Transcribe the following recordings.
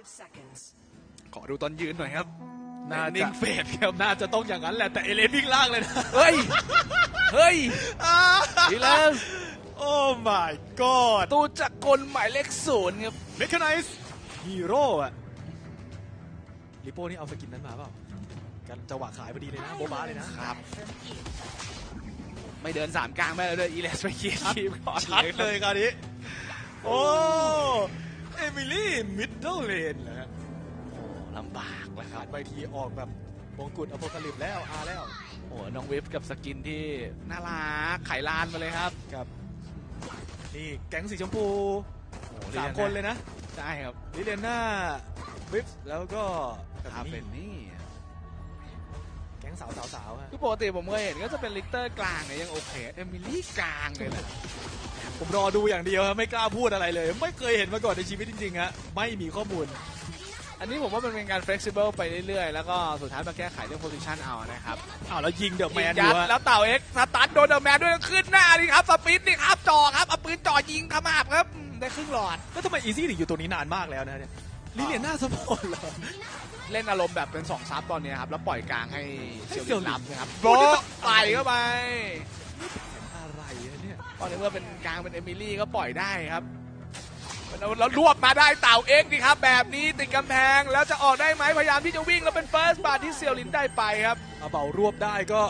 Five seconds. ขอดูตอนยืนหน่อยครับน่านิ่จะงเฟดครับน่าจะต้องอย่างนั้นแหละแต่เอเลนวิ่งล่างเลยนะเฮ้ยเฮ้ยดีแล้วโอ้ my god ตูจักรกลหมายเลขศูนย์ครับเมคาไนซ์ฮีโร่อะลิโป้นี่เอาสกินนั้นมาเปล่ากันจังหวะขายพอดีเลยนะโบบาเลยนะครับ ไม่เดินสามกลางไม่แล้วด้วยอีเลสไปเคลียร์ทีมก่อนชัดเลยคราวนี้ โอ้ เอมิลี่มิดเดิลเลนนะฮะลำบากแล้วคขารับดใบทีออกแบบมงกุฎอโพคาลิปแล้วอาแล้วโอ้โหน้องเวฟกับสกินที่น่ารักไขลานมาเลยครับครับ นี่แก๊งสีชมพูโอ้โหสามคนเลยนะใช่ครับลิเลน่าวิฟแล้วก็คาเป็นนี่ แก๊งสาวสาวสาวๆฮะคือปกติผมเคยเห็นก็จะเป็นลิกเตอร์กลางเนี่ยยังโอเคเอมิลี่กลางเลยนะ ผมรอดูอย่างเดียวครับไม่กล้าพูดอะไรเลย ไม่เคยเห็นมาก่อนในชีวิตจริงๆฮะไม่มีข้อมูล อันนี้ผมว่ามันเป็นการ flexible ไปเรื่อยๆ แล้วก็สุดท้ายมาแก้ไขเรื่อง position เอานะครับอ้าวแล้วยิงเดอะแมนยิดูงยัดฮะแล้วเต่าเอ็กซ์สตันโดนเดอะแมนด้วยขึ้นหน้านี่ครับสปินนี่ครับจ่อครับเอาปืนจ่อยิงขมาบครับอืมได้ครึ่งหลอด แล้วทำไมอีซี่ถึงอยู่ตรงนี้นานมากแล้วนะเนี่ยลิเลียน่าสปอร์ตเหรอ เล่นอารมณ์แบบเป็นสองซับตอนนี้ครับ แล้วปล่อยกลางให้เซียวให้เซีลิยวนลินรับนะครับโบ๊ะโบะใส่เข้าไปอะไร อะเนี่ยตอนนี้เมื่อเป็นกลางเป็นเอมิลี่ก็ปล่อยได้ครับแล้วรวบมาได้เต่าเอ็กซ์นี่ครับ แบบนี้ติดกำแพงแล้วจะออกได้ไหมพยายามที่จะวิ่งแล้วเป็นเฟิร์สบาทที่เซียวลินได้ไปครับเอาเบารวบได้ก็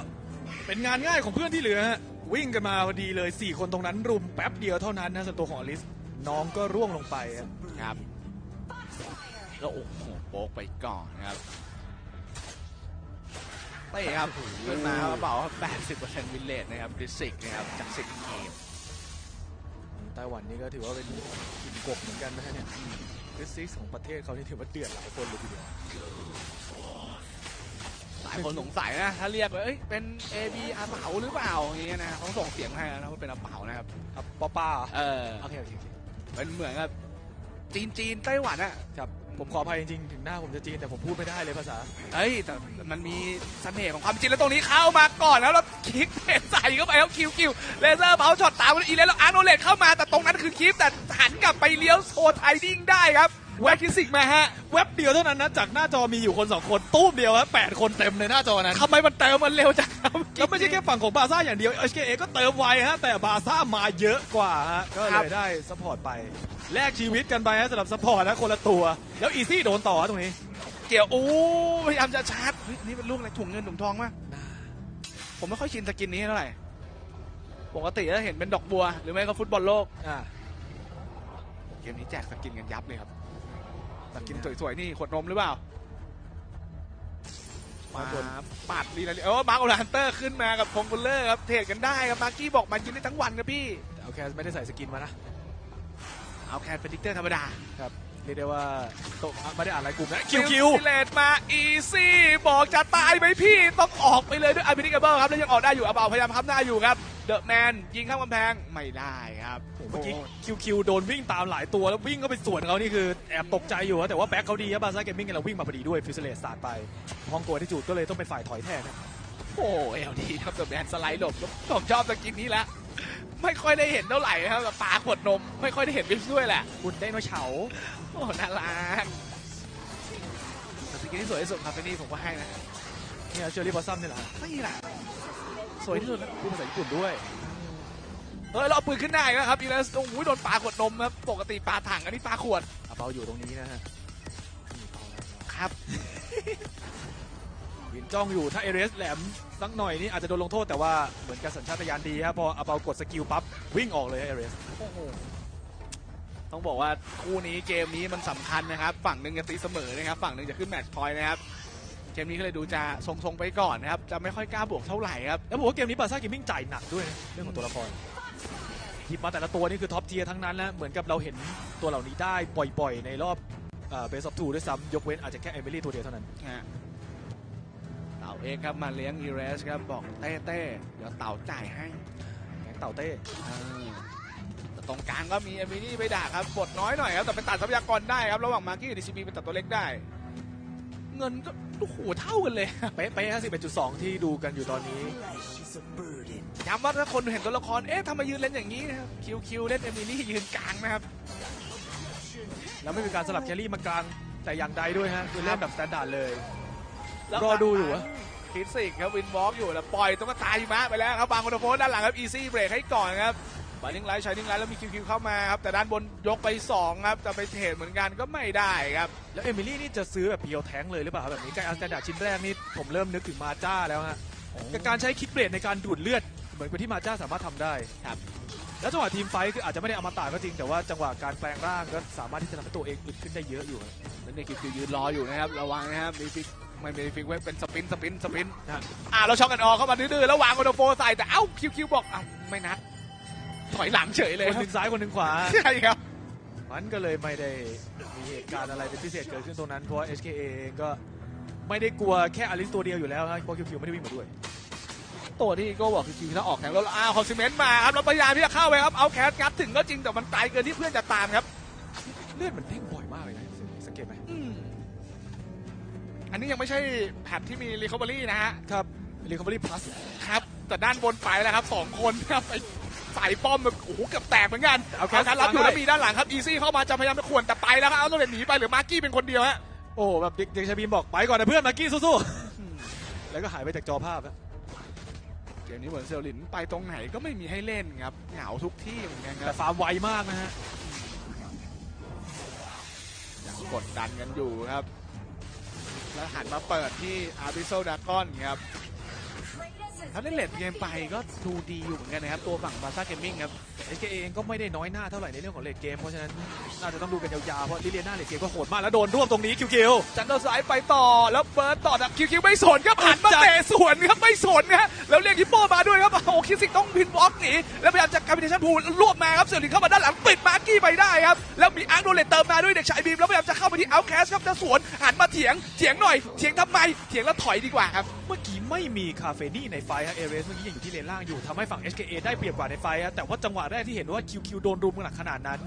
เป็นงานง่ายของเพื่อนที่เหลือฮะวิ่งกันมาพอดีเลย 4 คนตรงนั้นรุมแป๊บเดียวเท่านั้นนะส่วนตัวของอลิสน้องก็ร่วงลงไปฮะครับแล้วโอ้โหโป๊กไปก่อนครับ เต้ครับขึ้นมาเขาบอกว่า80%วินเลทนะครับดิสิกนะครับจากสิบเกมไต้หวันนี่ก็ถือว่าเป็นกินกบเหมือนกันนะฮะเนี่ยดิซิกของประเทศเขานี่ถือว่าเดือดหลายคนเลยทีเดียวหลายคนสงสัยนะถ้าเรียกว่าเอ้ยเป็น AB อาเป๋าหรือเปล่าอย่างเงี้ยนะต้องส่งเสียงให้นะว่าเป็นอาเป๋านะครับครับป้าป้าเออโอเคโอเคโอเคเป็นเหมือนกับจีนจีนไต้หวันอะครับ ผมขออภัยจริงๆถึงหน้าผมจะจีนแต่ผมพูดไม่ได้เลยภาษา เฮ้ยแต่มันมีเสน่ห์ของความจริงแล้วตรงนี้เข้ามาก่อนแล้วเราคลิกเตะใส่เข้าไปแล้วคิวคิวเลเซอร์เบาช็อตตามอีเลแล้วอาร์โนเลตเข้ามาแต่ตรงนั้นคือคลิปแต่หันกลับไปเลี้ยวโซนไอดิ้งได้ครับ แวกคิสิกมาฮะ เว็บเดียวเท่านั้นนะ จากหน้าจอมีอยู่คนสองคนตู้มเดียวฮะแปดคนเต็มในหน้าจอนั้นทำไมมันเติมมันเร็วจังครับแล้วไม่ใช่แค่ฝั่งของบาซ่าอย่างเดียว HKA ก็เติมไวฮะ แต่บาซ่ามาเยอะกว่าฮะก็เลยได้ซัพพอร์ตไปแลกชีวิตกันไปฮะสำหรับซัพพอร์ตนะคนละตัว แล้วอีซี่โดนต่อฮะตรงนี้ เกี่ยวอู้พยายามจะชาร์จเฮ้ยนี่เป็นลูกอะไรถุงเงินถุงทองมากผมไม่ค่อยชินสกินนี้เท่าไหร่ปกติจะเห็นเป็นดอกบัว หรือไม่ก็ฟุตบอลโลก อ่า เกมนี้แจกสกินกันยับเลยครับ สกินสวยๆนี่ขวดนมหรือเปล่ามามาบนปัดลีนะเออมาร์คโอลานเตอร์ขึ้นมากับพงกุลเลอร์ครับเทรดกันได้ครับมาร์กี้บอกมากินได้ทั้งวันครับพี่แต่เอาแคสไม่ได้ใส่สกินมานะเอาแคนเป็นดิกเตอร์ธรรมดาครับเรียกได้ว่าตกไม่ได้อ่านรายกลุ่มนะคิวคิวเลดมาอีซี่บอกจะตายไหมพี่ต้องออกไปเลยด้วยอันบินิกเบิลครับแล้วยังออกได้อยู่อาเบาพยายามค้ำหน้าอยู่ครับ เดอะแมนยิงข้ามกำแพงไม่ได้ครับเมื่อกี้คิวคิวโดนวิ่งตามหลายตัวแล้ววิ่งเข้าไปสวนเขานี่คือแอบตกใจอยู่ฮะแต่ว่าแบ็คเขาดีครับบาซ่าเกมมิ่งกันเราวิ่งมาพอดีด้วยฟิวเซเลสสาดไปฮ่องโกที่จูดก็เลยต้องเป็นฝ่ายถอยแทนครับโอ้เอลดีครับเดอะแมนสไลด์หลบผมชอบสกินนี้แล้วไม่ค่อยได้เห็นเท่าไหร่นะครับกับปลาขวดนม ไม่ค่อยได้เห็นวิฟด้วยแหละคุณได้มาเฉาโอ้น่ารักแต่สกินที่สวยที่สุดครับที่นี่ผมก็ให้นะเนี่ยเชอรี่บอสซัมนี่แหละนี่แหละส วยที่สุดแล้วพูดภาษาญี่ปุ่นด้วยเออเราเอาปืนขึ้นได้นะครับอีเลสโอ้โหโดนปลาขวดนมครับปกติปลาถังอันนี้ปลาขวดอาเปาอยู่ตรงนี้นะฮะนี่เปาแล้วครับวินจ้องอยู่ถ้าเอเรสแหลมสักหน่อยนี่อาจจะโดนลงโทษแต่ว่าเหมือนกับสัญชาตญาณดีครับพออาเปากดสกิลปั๊บวิ่งออกเลยเอเรสโอ้โหต้องบอกว่าคู่นี้เกมนี้มันสำคัญนะครับ ฝั่งหนึ่งจะตีเสมอนะครับ ฝั่งหนึ่งจะขึ้นแมตช์พอยต์นะครับ เกมนี้ก็เลยดูจะทรงๆไปก่อนนะครับจะไม่ค่อยกล้าบวกเท่าไหร่ครับแล้วผมว่าเกมนี้บาซ่าเกมมิ่งจ่ายหนักด้วยนะเรื่องของตัวละครหยิบมาแต่ละตัวนี่คือท็อปเทียร์ทั้งนั้นนะเหมือนกับเราเห็นตัวเหล่านี้ได้บ่อยๆ ในรอบเบสออฟทูด้วยซ้ำยกเว้นอาจจะแค่เอมิลี่ตัวเดียวเท่านั้นฮะเต่าเอกครับมาเลี้ยงอีเรสครับบอกเต้เต้เดี๋ยวเต่าจ่ายให้แก๊งเต่าเต้อ่าแต่ตรงกลางก็มีเอมินี่ไปด่าครับบทน้อยหน่อยครับแต่ไปตัดทรัพยากรได้ครับระหว่างมาร์กี้กับดีซีบีเป็นตัดตัวเล็กได้ เงินก็ โอ้โหเท่ากันเลย เป๊ะเป๊ะห้าสิบเอ็ดจุดสองที่ดูกันอยู่ตอนนี้ She's a burden. ย้ำว่าถ้าคนเห็นตัวละคร เอ๊ะทำไมยืนเล่นอย่างนี้นะครับ คิวคิวเล่นเอมิลี่ยืนกลางนะครับ แล้วไม่มีการสลับแครี่มากลางแต่อย่างใดด้วยฮะคือเล่นแบบสแตนดาร์ดเลยแล้วรอดูอยู่อะคิดสิกครับวินวอล์กอยู่แล้วปล่อยตุ๊กตาหิมะไปแล้วครับบางคนโฟนด้านหลังครับอีซี่เบรกให้ก่อนครับ บาร์นิ่งไลท์ชายนิ่งไลท์แล้วมีคิวคิวเข้ามาครับแต่ด้านบนยกไปสองครับจะไปเทรดเหมือนกันก็ไม่ได้ครับแล้วเอมิลี่นี่จะซื้อแบบเพียวแทงเลยหรือเปล่าครับแบบนี้การอัลสแตนดาร์ดชิ้นแรกนี่ผมเริ่มนึกถึงมาจ้าแล้วฮะกับการใช้คิกเบรดในการดูดเลือดเหมือนกับที่มาจ้าสามารถทำได้ครับแล้วจังหวะทีมไฟท์คืออาจจะไม่ได้อมตะก็จริงแต่ว่าจังหวะการแปลงร่างก็สามารถที่จะทำให้ตัวเองอึดขึ้นได้เยอะอยู่ครับนั่นเองคิวคิวยืนรออยู่นะครับระวังนะครับมีฟิกไม่มีฟิกไว้เป็นสปินสปินสปินนะฮะอ่าเราช็อกกันออกเข้ามาดื้อๆแล้ววางโอโดโฟใส่แต่เอ้าคิวคิวบอกเอ้าไม่นัด ถอยหลังเฉยเลยคนคหรับนึ่งซ้ายคนหนึ่งขวา ใช่ครับ มันก็เลยไม่ได้มีเหตุการณ์อะไรเป็นพิเศษเกิดขึ้นตรงนั้น เพราะว่า HKA เองก็ไม่ได้กลัวแค่อลิสตัวเดียวอยู่แล้วฮะเพราะคิวคิวไม่ได้วิ่งมาด้วย ตัวที่โก็บอกคือคิวถ้าออกแข่งแล้วอ้าวคอนซิเมนต์มาครับแล้วพยายามที่จะเข้าไปครับ เอาแคสงัดถึงก็จริงแต่มันไกลเกินที่เพื่อนจะตามครับ เลือดมันเด้งบ่อยมากเลยนะสังเกตไหมอืมอันนี้ยังไม่ใช่แพทที่มีรีคอเวอรี่นะฮะ ครับ Recovery Plus ครับ แต่ด้านบนไปแล้วครับสองคนครับไป ใส่ป้อมแบบโอ้โหเกือบแตกเหมือนกันเอาแคเอาสแคสรับอยู่วางได้แล้วมีด้านหลังครับอีซี่เข้ามาจะพยายามจะขวนแต่ไปแล้วครับเอาตัวเด่นหนีไปเหรือมาร์กี้เป็นคนเดียวฮะโอ้โหแบบเด็กเด็กชายบีมบอกไปก่อนนะเพื่อนมากี้สู้ๆแล้วก็หายไปจากจอภาพอะเกมนี้เหมือนเซลลินไปตรงไหนก็ไม่มีให้เล่นครับเหงาทุกที่เหมือนกันคแต่รับฟาร์มไวมากนะฮะยังกดดันกันอยู่ครับแล้วหันมาเปิดที่อาร์บิโซดากอนครับ ถ้าเล่นเลดเกมไปก็ดูดีอยู่เหมือนกันนะครับตัวฝั่งบาซ่าเกมมิ่งครับ HKA เองก็ไม่ได้น้อยหน้าเท่าไหร่ในเรื่องของเลดเกมเพราะฉะนั้นน่าจะต้องดูกันยาวๆเพราะลิเลียนาเลดเกมก็โหดมากแล้วโดนร่วมตรงนี้คิวคิวจันเดอร์สายไปต่อแล้วเบิร์ดต่อจากคิวคิวไม่สนครับหันมาเตะสวนครับไม่สนนะแล้วเรียกฮิปโปมาด้วยครับโอ้โหคิสิกต้องพินบล็อกหนีแล้วพยายามจะคาบิเนชั่นพูลรวบมาครับเซลลินเข้ามาด้านหลังปิดมาร์กี้ไปได้ครับแล้วมีอาร์โดเลตเติมมาด้วยเด็กชายบีมแล้วพยายามจะเข้าไปที่เอาแคสครับจะสวนหันมาเถียงเถียงหน่อยเถียงทำไมเถียงแล้วถอยดีกว่าครับเมื่อกี้ไม่มีคาเฟนี่ในไฟท์ฮะเอเรสเมื่อกี้ยังอยู่ที่เลนล่างอยู่ทำให้ฝั่ง HKA ได้เปรียบกว่าในไฟฮะแต่ว่าจังหวะแรกที่เห็นว่าคิวคิวโดนรุมกันหนักขนาดนั้น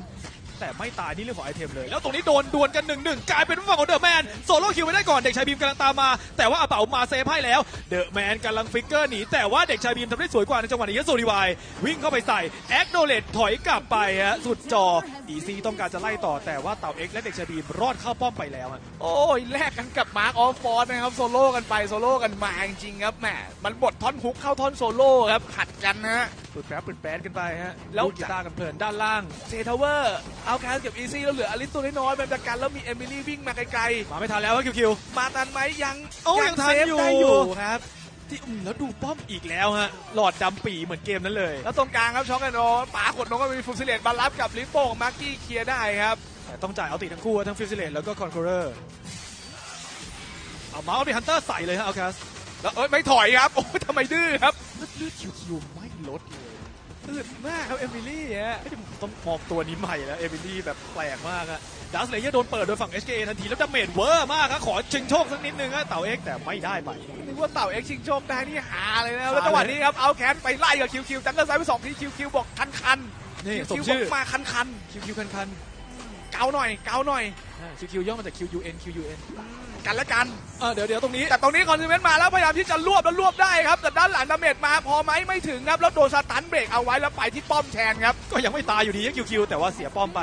แต่ไม่ตายนี่เรื่องของไอเทมเลย แล้วตรงนี้โดนดวลกันหนึ่งหนึ่งกลายเป็นฝั่งของเดอะแมนโซโล่คิวไม่ได้ก่อนเด็กชายบีมกำลังตามมา แต่ว่าอาเป๋ามาเซฟให้แล้วเดอะแมนกำลังฟิกเกอร์หนีแต่ว่าเด็กชายบีมทำได้สวยกว่าในจังหวะนี้โซดีวายวิ่งเข้าไปใส่แอคโดเลตถอยกลับไปฮะสุดจออีซีต้องการจะไล่ต่อแต่ว่าเต่าเอ็กและเด็กชายบีมรอดเข้าป้อมไปแล้วโอ้ยแลกกันกับมาร์คออฟฟอร์นะครับโซโล่กันไปโซโล่กันมาจริงครับแหมมันบดท่อนฮุกเข้าท่อนโซโล่ครับขัดกันนะฮะ ปืดแป๊บปืดแป๊ดกันไปฮะแล้แล้ววกีตาร์กันเพลินด้านล่างเซทาวเวอร์เอาแคสเก็บอีซี่แล้วเหลืออลิสตัวน้อยๆเป็นประกันแล้วมีเอมิลี่วิ่งมาไกลมาไม่ทันแล้วครับคิวคิวๆมาทันไหมยังโอ้ยังทันเซฟอยู่ได้อยู่ครับที่อืมแล้วดูป้อมอีกแล้วฮะหลอดดำปีเหมือนเกมนั้นเลย แล้วตรงกลางครับช็อกแอนโนป๋าขดนกก็มีฟูซิเลตบารับกับลิปโป้ของมาร์กี้เคลียร์ได้ครับแต่ต้องจ่ายเอาติทั้งคู่ทั้งฟิสิเลตแล้วก็คอนโคเรอร์เอาเมาส์ไปฮันเตอร์ใส่เลยฮะเอาคัสแล้วเอ้ยไม่ถอยครับโอ้ยทำไมดื้อครับเลือดคิวคิวไม่ลดเลย ตื่นมากครับเอมิลี่ฮะไม่ได้ผมต้องมองตัวนี้ใหม่แล้วเอมิลี่แบบแปลกมากอะดัสเลเยอร์โดนเปิดโดยฝั่ง HKA ทันที แล้วดาเมจเวอร์มากครับขอชิงโชคสักนิดนึงฮะเต่าเอ็กแต่ไม่ได้ไปนึกว่าเต่าเอ็กซ์ชิงโชคได้นี่หาเลยนะหาเลยแล้วจังหวะนี้ครับเอาแคสไปไล่กับคิวคิวจังเกิลไซด์ไปสองทีคิวคิวบอกคันคันๆนี่คิวสมคิวชื่อบอกมาคันคันคิวคิวคันคันๆ เกาหน่อยเกาหน่อยคิวคิวย่อมาจาก QUN QUN กันละกันเออเดี๋ยวเดี๋ยวตรงนี้แต่ตรงนี้คอนซิเมนต์มาแล้วพยายามที่จะรวบแล้วรวบได้ครับ แต่ด้านหลังดาเมจมาพอไหมไม่ถึงครับ แล้วโดนสตันเบรกเอาไว้แล้วไปที่ป้อมแทนครับ ก็ยังไม่ตายอยู่ดีคิวคิวแต่ว่าเสียป้อมไป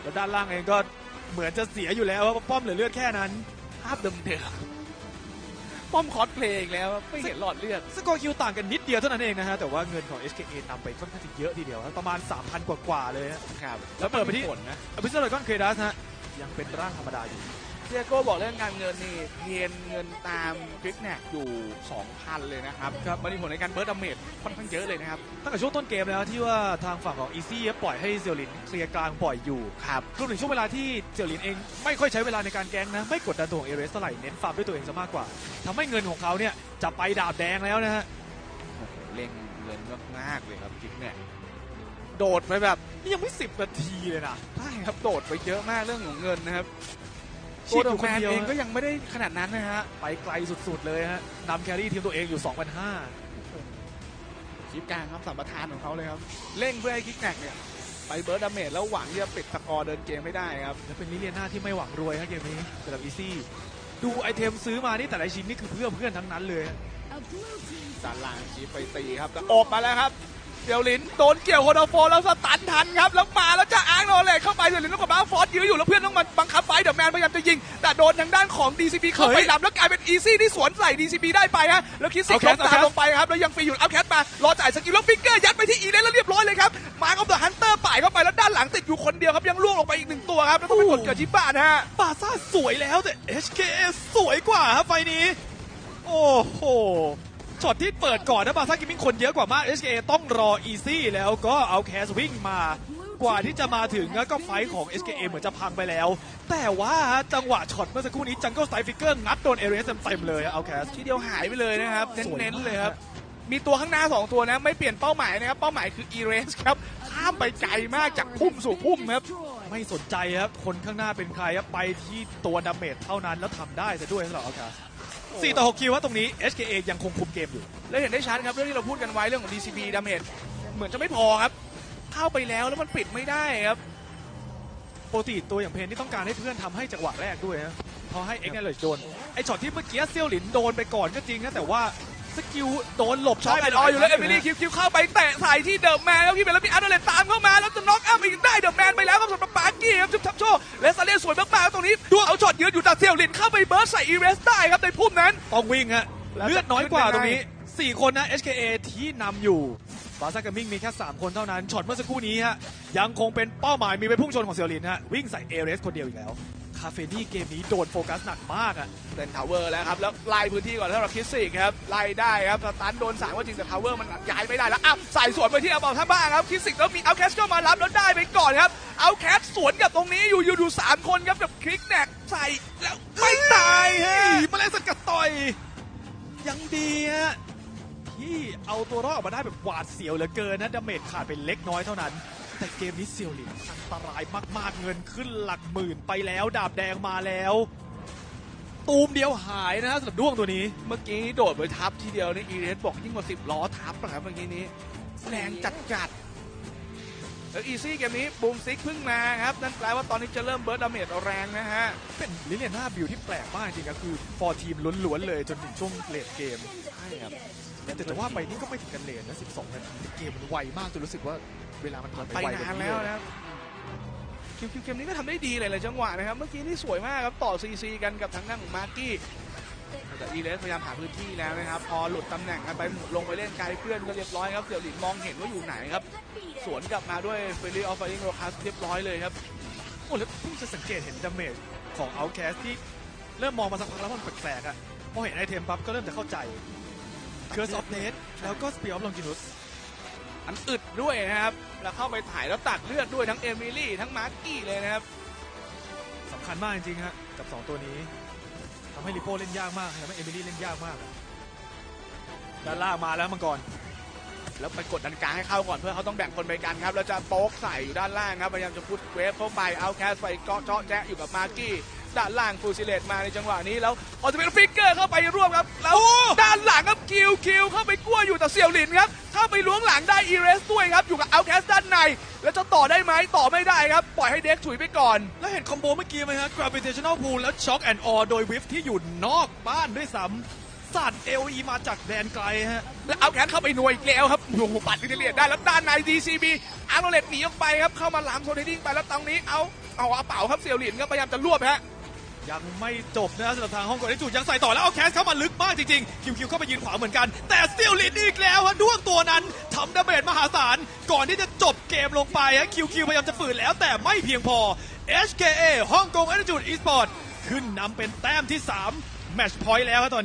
แล้วด้านล่างเองก็เหมือนจะเสียอยู่แล้วเพราะป้อมเหลือเลือดแค่นั้นภาพเดิมๆ ป้อมคอสเพลย์อีกแล้วครับไม่เห็นหลอดเลือด สกอร์คิวต่างกันนิดเดียวเท่านั้นเองนะฮะ แต่ว่าเงินของ HKA นำไปค่อนข้างจะเยอะทีเดียวฮะประมาณ 3,000 กว่าๆเลยฮะครับ แล้วเปิดไปที่ผลนะอภิสิทธิ์กอนเคดัสฮะยังเป็นร่างธรรมดาอยู่ เดียโก้บอกเรื่องการเงินนี่เทรนเงินตามคลิกแนกอยู่ 2,000 เลยนะครับครับมันมีผลในการเบิร์ดดาเมจค่อนข้างเยอะเลยนะครับ ตั้งแต่ช่วงต้นเกมแล้วที่ว่าทางฝั่งของอีซี่ปล่อยให้เซียวลินเคลียร์กลางปล่อยอยู่ครับรวมถึงช่วงเวลาที่เซียวลินเองไม่ค่อยใช้เวลาในการแก๊งนะ ไม่กดดันตัวของเอเรสเท่าไหร่เน้นฟาร์มด้วยตัวเองซะมากกว่าทำให้เงินของเขาเนี่ยจะไปดาบแดงแล้วนะฮะโอ้โหเร่งเงินมากๆเลยครับคลิกแนกโดดไปแบบนี่ยังไม่สิบนาทีเลยนะใช่ครับโดดไปเยอะมากเรื่องของเงินนะครับ ฉีตัวกอยู่แมคนนเดียวเองฮะก็ยังไม่ได้ขนาดนั้นนะฮะ ไปไกลสุดๆเลยฮะนำแครี่ทีมตัวเองอยู่ 2,500คลิปกลางครับสัมปทานของเขาเลยครับ เร่งเพื่อให้คลิกแนกเนี่ย ไปเบิร์ดดาเมจแล้วหวังที่จะปิดสกอร์เดินเกมไม่ได้ครับ และเป็นลิเลียนาที่ไม่หวังรวยฮะเกมนี้สำหรับอีซี่ดูไอเทมซื้อมานี่แต่ละชิ้นนี่คือเพื่อเพื่อนทั้งนั้นเลยฮะสารลางชีพไปตีครับแต่ออกมาแล้วครับ เดี๋ยวลินโดนเกี่ยวโฮโดโฟนแล้วสตันทันครับ แล้วมาแล้วจะอ้างโนเลตเข้าไปเดี๋ยวลินต้องกับบ้าฟอสยื้ออยู่แล้วเพื่อนต้องมาบังคับไฟเดอะแมนพยายามจะยิง แต่โดนทางด้านของ DCB เข้าไปเฮ้ยนำแล้วกลายเป็นอีซี่ที่สวนใส่ DCB ได้ไปฮะแล้วคิดสิเอากแคลสงเอาตาแคมสลงไปครับแล้วยังฟรีอยู่เอาแคสมารอจ่ายสกิลแล้วฟิกเกอร์ยัดไปที่อีเลนแล้วเรียบร้อยเลยครับมากับเดอะฮันเตอร์ป่ายเข้าไปแล้วด้านหลังติดอยู่คนเดียวครับยังล่วงลงไปอีกหนึ่งตัวครับแล้วต้องเป็นคนเกิดชิบ้านะฮะบาซ่าสวยแล้วแต่ HKA สวยกว่าครับไฟนี้ โอ้โห ช็อตที่เปิดก่อนนะบาซ่ากิมมิ่งคนเยอะกว่ามาก HKA ต้องรออีซี่แล้วก็เอาแคสวิ่งมากว่าที่จะมาถึงแล้วก็ไฟท์ของ HKA เหมือนจะพังไปแล้ว แต่ว่าจังหวะช็อตเมื่อสักครู่นี้จังเกิลสไตฟิกเกอร์งัดโดนเอเรสเต็มๆเลยเอาแคสทีเดียวหายไปเลยนะครับสวยมากเน้นๆเลยครับมีตัวข้างหน้า 2 ตัวนะไม่เปลี่ยนเป้าหมายนะครับเป้าหมายคือ e r a s e ครับข้ามไปไกลมากจากพุ่มสู่พุ่มครับไม่สนใจครับคนข้างหน้าเป็นใครครับไปที่ตัวดาเมจเท่านั้นแล้วทำได้ซะด้วยสำหรับเอาแคส 4 ต่อ 6 คิวว่าตรงนี้ ska ยังคงคุมเกมอยู่ แล้วเห็นได้ชัดครับเรื่องที่เราพูดกันไว้เรื่องของ DCB ดาเมจเหมือนจะไม่พอครับ เข้าไปแล้วแล้วมันปิดไม่ได้ครับปกติตัวอย่างเพนที่ต้องการให้เพื่อนทำให้จังหวะแรกด้วยนะพอให้เอ็กซ์เลยโดนไอช็อตที่เมื่อกี้เซียวหลินโดนไปก่อนก็จริงนะแต่ว่า สกิลโดนหลบช็อตเป็นอออยู่แล้วเอมิลี่คิวคิวเข้าไปแตะใส่ที่เดอะแมนแล้วพี่เบลแล้วมีอันเดอร์เลตตามเข้ามาแล้วจะน็อกอัพอีกได้เดอะแมนไปแล้วครับสำหรับปาร์กี้ครับจุ๊บทับโชว์และซาเล่สวยมากๆครับตรงนี้ดูเอาช็อตยืนอยู่แต่เซียวลินเข้าไปเบิร์สใส่อีเรสได้ครับในพุ่มนั้นต้องวิ่งฮะแล้วเลือดน้อยกว่าจะขึ้นตรงนี้ยังไ4คนนะ HKA ที่นำอยู่บาซ่ากัมมิ่งมีแค่ 3 คนเท่านั้นช็อตเมื่อสักครู่นี้ฮะยังคงเป็นเป้าหมายมีไปพุ่งชนของเซียวหลินฮะวิ่งใส่เอเรสคนเดียวอีกแล้ว คาเฟนี่เกมนี้โดนโฟกัสหนักมากอะเล่นทาวเวอร์แล้วครับ แล้วไล่พื้นที่ก่อนสำหรับคิสซิกครับไล่ได้ครับสตันโดนสามว่าจริงแต่ทาวเวอร์มันย้ายไม่ได้แล้วอ้าวใส่สวนไปที่อาเบาท่าบ้างครับคิสซิกแล้วมีเอาแคสก็มารับแล้วได้ไปก่อนครับ เอาแคสสวนกับตรงนี้อยู่อยู่ดูสามคนครับกับคลิกแนกใส่แล้วไม่ตายฮะแมลงสกัดต่อยยังดีฮะที่เอาตัวรอดออกมาได้แบบหวาดเสียวเหลือเกินนะดาเมจขาดไปเล็กน้อยเท่านั้น แต่เกมนี้เซียวหลินอันตรายมากๆ เงินขึ้นหลักหมื่นไปแล้ว ดาบแดงมาแล้ว ตูมเดียวหายนะฮะสำหรับด้วงตัวนี้ เมื่อกี้โดดไปทับทีเดียวนี่อีเรสบอกยิ่งกว่า10ล้อทับนะครับเมื่อกี้นี้แรงจัดจัดๆ แล้วอีซี่เกมนี้บูมซิกเพิ่งมาครับ นั่นแปลว่าตอนนี้จะเริ่มเบิร์ดดาเมจแรงนะฮะ เป็นลิเลียนาบิวที่แปลกมากจริงๆก็คือฟอร์ทีมล้วนๆเลยจนถึงช่วงเลดเกมใช่ครับแต่จะว่าไปนี่ก็ไม่ถึงกันเลนนะ 12 นาทีแต่เกมมันไวมากจนรู้สึกว่าเวลามันผ่านไปไปไวนานแล้วนะครับคิวคิวเกมนี้ก็ทำได้ดีเลยหลายจังหวะนะครับ เมื่อกี้นี่สวยมากครับต่อซีซีกันกับทางด้านของมาร์กี้ แต่อีเลสพยายามหาพื้นที่แล้วนะครับ พอหลุดตำแหน่งกันไปลงไปเล่นไกลเพื่อนก็เรียบร้อยครับเสี่ยวหลินมองเห็นว่าอยู่ไหนครับ สวนกลับมาด้วยเฟรลี่ออฟไฟอิงโรคัสเรียบร้อยเลยครับโอ้แล้วเพิ่งจะสังเกตเห็นดาเมจของ Outcast ที่เริ่มมองมาสักพักแล้วมันแปลกๆอะพอเห็นไอเทมปั๊บก็เริ่มจะเข้าใจ Curse of Death แล้วก็ Spear of Longinus อันอึดด้วยนะครับ แล้วเข้าไปถ่ายแล้วตัดเลือดด้วยทั้งเอมิลี่ทั้งมาร์กี้เลยนะครับสำคัญมากจริงๆฮะกับ 2 ตัวนี้ ทำให้ลิโป้เล่นยากมากทำให้เอมิลี่เล่นยากมากด้านล่างมาแล้วมังกรแล้วไปกดดันกลางให้เข้าก่อนเพื่อเขาต้องแบ่งคนไปกันครับแล้วจะโป๊กใส่อยู่ด้านล่างครับพยายามจะพุทเวฟเข้าไปเอาแคสไปเกาะเจาะแจ๊อยู่กับมาร์กี้ ด้านล่างฟูซิเลตมาในจังหวะนี้แล้วออสเปนฟิกเกอร์เข้าไปร่วมครับแล้วด้านหลังครับคิวคิวเข้าไปกลัวอยู่แต่เสี่ยวหลินครับเข้าไปล้วงหลังได้อีเรสด้วยครับอยู่กับเอาแคสด้านใน แล้วจะต่อได้ไหมต่อไม่ได้ครับ ปล่อยให้เด็กถุยไปก่อน แล้วเห็นคอมโบเมื่อกี้ไหมฮะ gravitational pull แล้ว shock and awe โดยวิฟที่อยู่นอกบ้านด้วยซ้ำสัตว์ AOE มาจากแดนไกลฮะแล้วเอาแขนเข้าไปหน่วยอีกแล้วครับโอ้โหปัดอิตาเลียนได้แล้วด้านใน DCB อาร์โนเลตหนีออกไปครับเข้ามาลามโซนเฮดดิ้งไปแล้วตรงนี้เอาเอากระเป๋าครับเสี่ยวหลินก็พยายามจะรวบฮะ ยังไม่จบนะสำหรับทางฮ่องกงได้จุดยังใส่ต่อแล้วเอาแคสเข้ามาลึกมากจริงๆ คิวคิวเข้าไปยืนขวาเหมือนกัน แต่สติลลินอีกแล้วฮะด้วงตัวนั้นทำดาเมจมหาศาล ก่อนที่จะจบเกมลงไปฮะคิวคิวพยายามจะฝืนแล้วแต่ไม่เพียงพอ HKA ฮ่องกง Attitude Esport ขึ้นนำเป็นแต้มที่ 3 แมชพอยต์แล้วครับตอนนี้